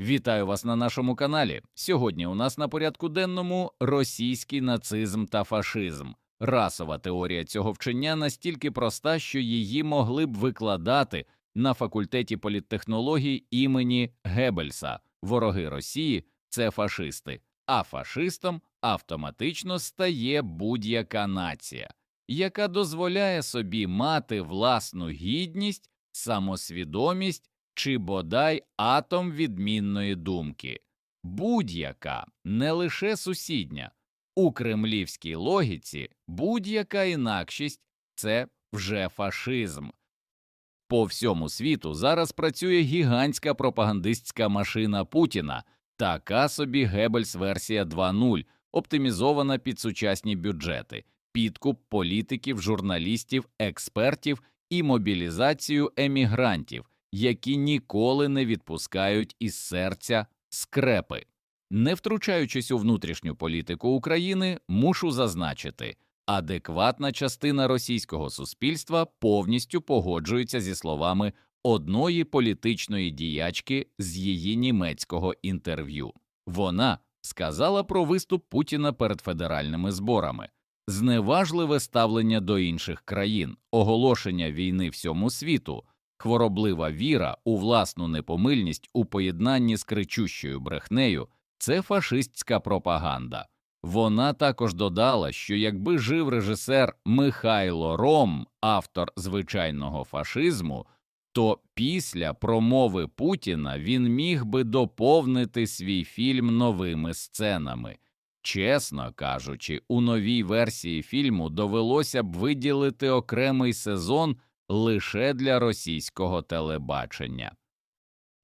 Вітаю вас на нашому каналі. Сьогодні у нас на порядку денному російський нацизм та фашизм. Расова теорія цього вчення настільки проста, що її могли б викладати на факультеті політтехнологій імені Геббельса. Вороги Росії це фашисти, а фашистом автоматично стає будь-яка нація, яка дозволяє собі мати власну гідність, самосвідомість чи бодай атом відмінної думки, будь-яка, не лише сусідня. У кремлівській логіці будь-яка інакшість це вже фашизм. По всьому світу зараз працює гігантська пропагандистська машина Путіна, така собі Геббельс версія 2.0, оптимізована під сучасні бюджети, підкуп політиків, журналістів, експертів і мобілізацію емігрантів, які ніколи не відпускають із серця скрепи. Не втручаючись у внутрішню політику України, мушу зазначити, адекватна частина російського суспільства повністю погоджується зі словами одної політичної діячки з її німецького інтерв'ю. Вона сказала про виступ Путіна перед федеральними зборами, зневажливе ставлення до інших країн, оголошення війни всьому світу, хвороблива віра у власну непомильність у поєднанні з кричущою брехнею це фашистська пропаганда. Вона також додала, що якби жив режисер Михайло Ром, автор звичайного фашизму, то після промови Путіна він міг би доповнити свій фільм новими сценами. Чесно кажучи, у новій версії фільму довелося б виділити окремий сезон лише для російського телебачення.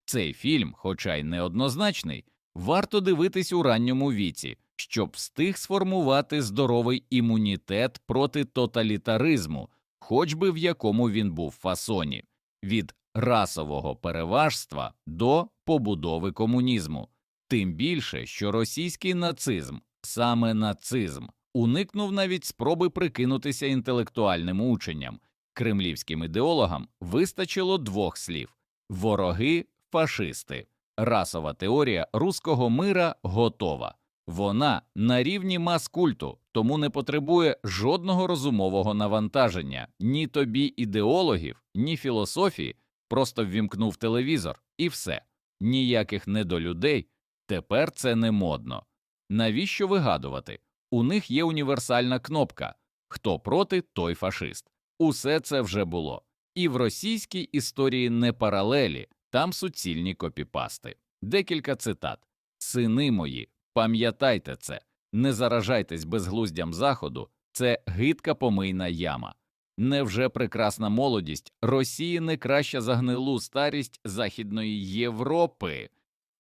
Цей фільм, хоча й неоднозначний, варто дивитись у ранньому віці, щоб встиг сформувати здоровий імунітет проти тоталітаризму, хоч би в якому він був фасоні, від расового переважства до побудови комунізму, тим більше, що російський нацизм, саме нацизм, уникнув навіть спроби прикинутися інтелектуальним ученням. Кремлівським ідеологам вистачило двох слів вороги фашисти. Расова теорія руського мира готова. Вона на рівні мас-культу, тому не потребує жодного розумового навантаження, ні тобі ідеологів, ні філософії, просто ввімкнув телевізор і все. Ніяких недолюдей. Тепер це не модно. Навіщо вигадувати? У них є універсальна кнопка хто проти, той фашист. Усе це вже було. І в російській історії не паралелі, там суцільні копіпасти. Декілька цитат Сини мої, пам'ятайте це, не заражайтесь безглуздям заходу, це гидка помийна яма. Невже прекрасна молодість Росії не краща за гнилу старість Західної Європи?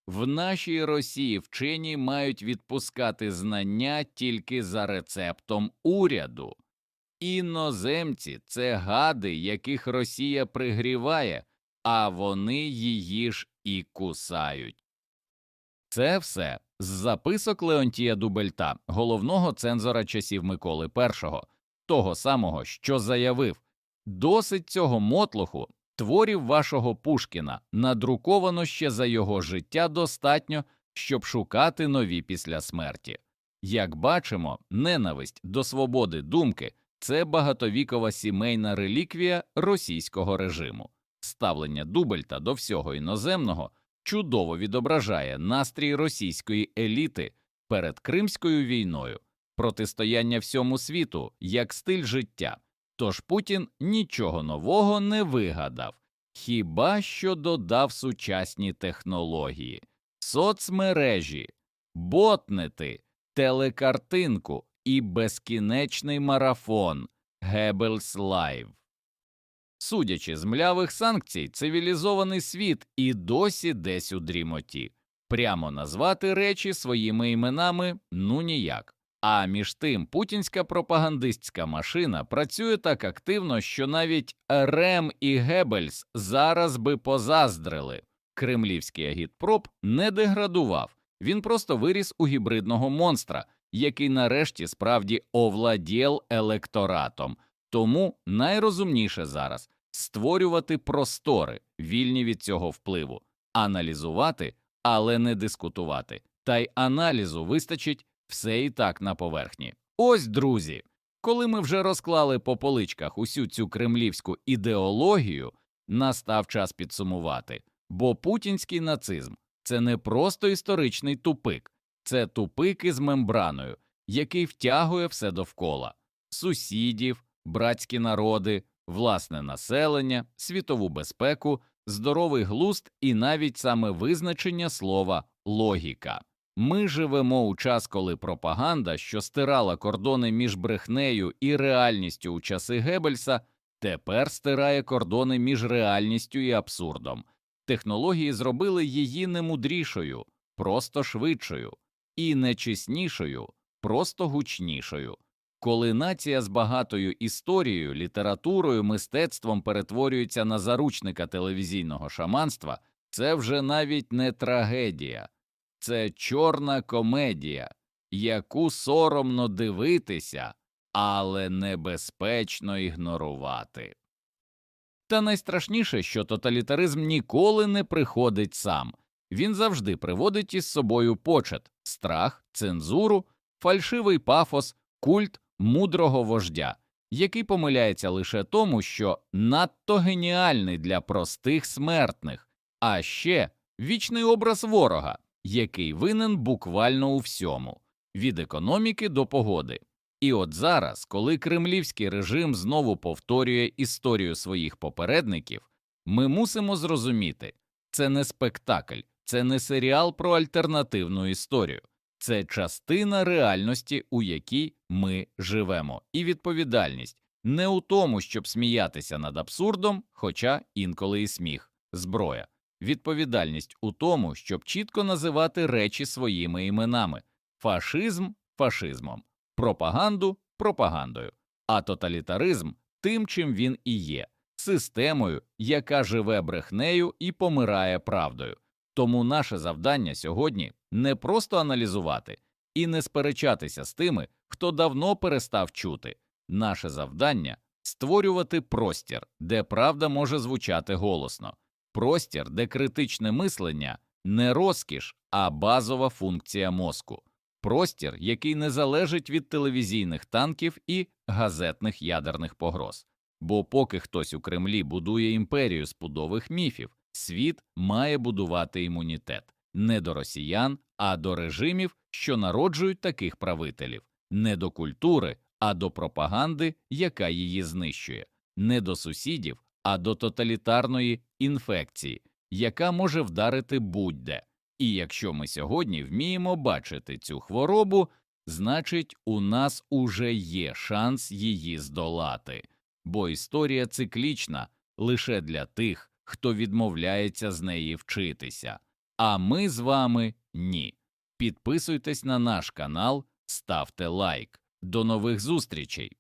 В нашій Росії вчені мають відпускати знання тільки за рецептом уряду. Іноземці це гади, яких Росія пригріває, а вони її ж і кусають. Це все з записок Леонтія Дубельта, головного цензора часів Миколи І, того самого, що заявив досить цього мотлоху творів вашого Пушкіна надруковано ще за його життя достатньо, щоб шукати нові після смерті. Як бачимо, ненависть до свободи думки це багатовікова сімейна реліквія російського режиму. Ставлення Дубельта до всього іноземного чудово відображає настрій російської еліти перед Кримською війною, протистояння всьому світу як стиль життя. Тож Путін нічого нового не вигадав, хіба що додав сучасні технології, соцмережі, ботнети, телекартинку і безкінечний марафон Геббельс Лайв. Судячи з млявих санкцій, цивілізований світ і досі десь у дрімоті. Прямо назвати речі своїми іменами ну ніяк. А між тим путінська пропагандистська машина працює так активно, що навіть Рем і Геббельс зараз би позаздрили. Кремлівський агітпроп не деградував, він просто виріс у гібридного монстра, який нарешті справді овладєл електоратом. Тому найрозумніше зараз створювати простори, вільні від цього впливу, аналізувати, але не дискутувати. Та й аналізу вистачить все і так на поверхні. Ось, друзі, коли ми вже розклали по поличках усю цю кремлівську ідеологію, настав час підсумувати, бо путінський нацизм це не просто історичний тупик, це тупик із мембраною, який втягує все довкола сусідів, братські народи, власне населення, світову безпеку, здоровий глузд і навіть саме визначення слова логіка. Ми живемо у час, коли пропаганда, що стирала кордони між брехнею і реальністю у часи Геббельса, тепер стирає кордони між реальністю і абсурдом. Технології зробили її не мудрішою, просто швидшою, і не чеснішою, просто гучнішою. Коли нація з багатою історією, літературою, мистецтвом перетворюється на заручника телевізійного шаманства, це вже навіть не трагедія, це чорна комедія, яку соромно дивитися, але небезпечно ігнорувати. Та найстрашніше, що тоталітаризм ніколи не приходить сам, він завжди приводить із собою почет, страх, цензуру, фальшивий пафос, культ мудрого вождя, який помиляється лише тому, що надто геніальний для простих смертних, а ще вічний образ ворога, який винен буквально у всьому, від економіки до погоди. І от зараз, коли кремлівський режим знову повторює історію своїх попередників, ми мусимо зрозуміти це не спектакль, це не серіал про альтернативну історію, це частина реальності, у якій ми живемо, і відповідальність не у тому, щоб сміятися над абсурдом, хоча інколи і сміх, зброя, відповідальність у тому, щоб чітко називати речі своїми іменами, фашизм фашизмом, пропаганду пропагандою, а тоталітаризм тим, чим він і є, системою, яка живе брехнею і помирає правдою. Тому наше завдання сьогодні не просто аналізувати і не сперечатися з тими, хто давно перестав чути. Наше завдання створювати простір, де правда може звучати голосно, простір, де критичне мислення не розкіш, а базова функція мозку, простір, який не залежить від телевізійних танків і газетних ядерних погроз. Бо поки хтось у Кремлі будує імперію з пудових міфів, світ має будувати імунітет. Не до росіян, а до режимів, що народжують таких правителів, не до культури, а до пропаганди, яка її знищує, не до сусідів, а до тоталітарної інфекції, яка може вдарити будь-де. І якщо ми сьогодні вміємо бачити цю хворобу, значить, у нас уже є шанс її здолати, бо історія циклічна лише для тих, хто відмовляється з неї вчитися. А ми з вами ні. Підписуйтесь на наш канал, ставте лайк. До нових зустрічей!